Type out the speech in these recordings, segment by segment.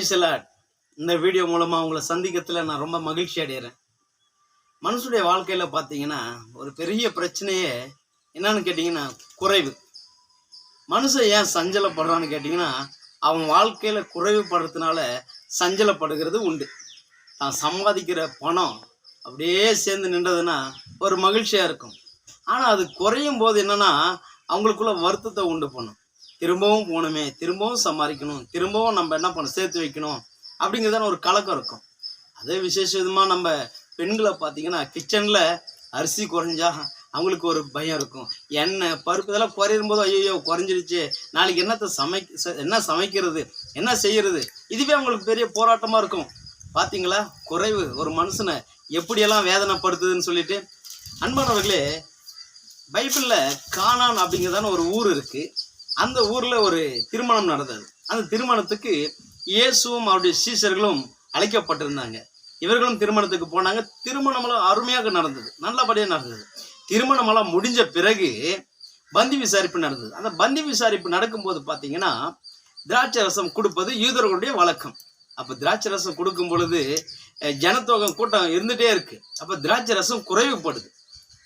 பிரைசலாட் இந்த வீடியோ மூலமாக உங்களை சந்திக்கிறதுல நான் ரொம்ப மகிழ்ச்சி அடைகிறேன் மனுஷனுடைய வாழ்க்கையில் பார்த்தீங்கன்னா ஒரு பெரிய பிரச்சனையே என்னன்னு கேட்டிங்கன்னா குறைவு. மனுஷன் ஏன் சஞ்சலப்படுறான்னு கேட்டிங்கன்னா அவன் வாழ்க்கையில் குறைவுபடுறதுனால சஞ்சலப்படுகிறது உண்டு. தான் சம்பாதிக்கிற பணம் அப்படியே சேர்ந்து நின்றதுன்னா ஒரு மகிழ்ச்சியாக இருக்கும். ஆனால் அது குறையும் போது என்னென்னா அவங்களுக்குள்ள வருத்தத்தை உண்டு பண்ணும். திரும்பவும் போகணுமே திரும்பவும் சம்பாதிக்கணும் திரும்பவும் நம்ம என்ன பண்ண சேர்த்து வைக்கணும் அப்படிங்கிறதான ஒரு கலக்கம் இருக்கும். அதே விசேஷ விதமாக நம்ம பெண்களை பார்த்தீங்கன்னா கிச்சனில் அரிசி குறைஞ்சா அவங்களுக்கு ஒரு பயம் இருக்கும். எண்ணெய் பருப்பு இதெல்லாம் குறையும் போது ஐயோ குறைஞ்சிருச்சு. நாளைக்கு என்னத்தை சமை ச- என்ன சமைக்கிறது என்ன செய்கிறது இதுவே அவங்களுக்கு பெரிய போராட்டமாக இருக்கும். பார்த்தீங்களா குறைவு. ஒரு மனுஷனை எப்படியெல்லாம் வேதனைப்படுத்துதுன்னு சொல்லிட்டு அன்பானவர்களே பைபிளில் கானான் அப்படிங்கிறதான ஒரு ஊர் இருக்குது அந்த ஊரில் ஒரு திருமணம் நடந்தது. அந்த திருமணத்துக்கு இயேசுவும் அவருடைய சீசர்களும் அழைக்கப்பட்டிருந்தாங்க. இவர்களும் திருமணத்துக்கு போனாங்க. திருமணமெல்லாம் அருமையாக நடந்தது. நல்லபடியாக நடந்தது. திருமணமெல்லாம் முடிஞ்ச பிறகு பந்தி விசாரிப்பு நடந்தது. அந்த பந்தி விசாரிப்பு நடக்கும்போது பார்த்தீங்கன்னா திராட்சை ரசம் கொடுப்பது யூதர்களுடைய வழக்கம். அப்போ திராட்சை ரசம் கொடுக்கும் பொழுது ஜனத்தோகம் ஜனத்தொகை கூட்டம் இருந்துகிட்டே இருக்குது அப்போ திராட்சை ரசம் குறைவுபடுது.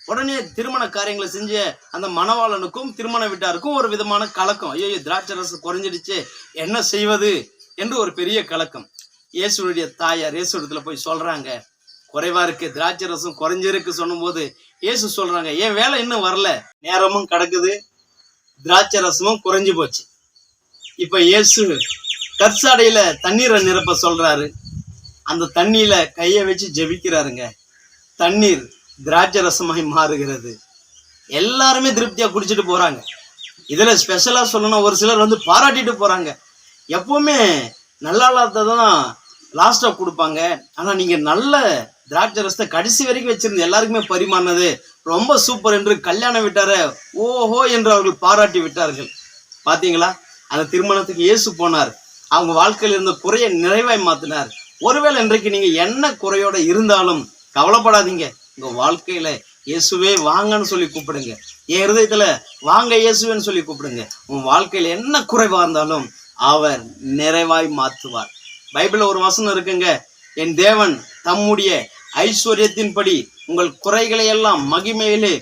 உடனே திருமண காரியங்களை செஞ்ச அந்த மணவாளனுக்கும் திருமண வீட்டாருக்கும் ஒரு விதமான கலக்கம். ஐயோ திராட்சை ரசம் குறைஞ்சிடுச்சு. என்ன செய்வது என்று ஒரு பெரிய கலக்கம். இயேசுடைய தாயார் இயேசு இடத்துல போய் சொல்றாங்க. குறைவா இருக்கு திராட்சை ரசம் குறைஞ்சிருக்கு சொல்லும்போது இயேசு சொல்றாங்க என் வேலை இன்னும் வரல. நேரமும் கிடக்குது. திராட்சை ரசமும் குறைஞ்சு போச்சு. இப்ப இயேசு கற்சாடையில தண்ணீரை நிரப்ப சொல்றாரு. அந்த தண்ணியில கையை வச்சு ஜெபிக்கிறாருங்க. தண்ணீர் திராட்சை ரசமாய் மாறுகிறது. எல்லாருமே திருப்தியாக குடிச்சிட்டு போகிறாங்க இதில் ஸ்பெஷலாக சொல்லணும் ஒரு சிலர் வந்து பாராட்டிட்டு போகிறாங்க எப்போவுமே நல்லா இல்லாததான் லாஸ்ட்டாக கொடுப்பாங்க. ஆனால் நீங்கள் நல்ல திராட்சை ரசத்தை கடைசி வரைக்கும் வச்சிருந்த எல்லாருக்குமே பரிமாறினது ரொம்ப சூப்பர் என்று கல்யாண விட்டார ஓஹோ என்று அவர்கள் பாராட்டி விட்டார்கள். பார்த்தீங்களா அந்த திருமணத்துக்கு இயேசு போனார். அவங்க வாழ்க்கையில் இருந்த குறையை நிறைவாய் மாற்றினார் ஒருவேளை இன்றைக்கு நீங்கள் என்ன குறையோட இருந்தாலும் கவலைப்படாதீங்க. உங்க வாழ்க்கையில இயேசுவே வாங்கன்னு சொல்லி கூப்பிடுங்க. என் இருதயத்துல வாங்க இயேசுவேன்னு சொல்லி கூப்பிடுங்க. உன் வாழ்க்கையில என்ன குறைவா இருந்தாலும் அவர் நிறைவாய் மாற்றுவார். பைபிள்ல ஒரு வசனம் இருக்குங்க. என் தேவன் தம்முடைய ஐஸ்வர்யத்தின்படி உங்கள் குறைகளை எல்லாம் மகிமையிலே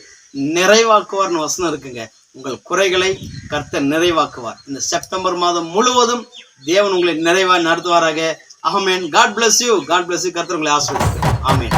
நிறைவாக்குவார்னு வசனம் இருக்குங்க. உங்கள் குறைகளை கர்த்தர் நிறைவாக்குவார். இந்த செப்டம்பர் மாதம் முழுவதும் தேவன் உங்களை நிறைவாய் நடத்துவாராக. Amen. God bless you God bless you கர்த்தர் உங்களை ஆசிரியர் ஆமேன்.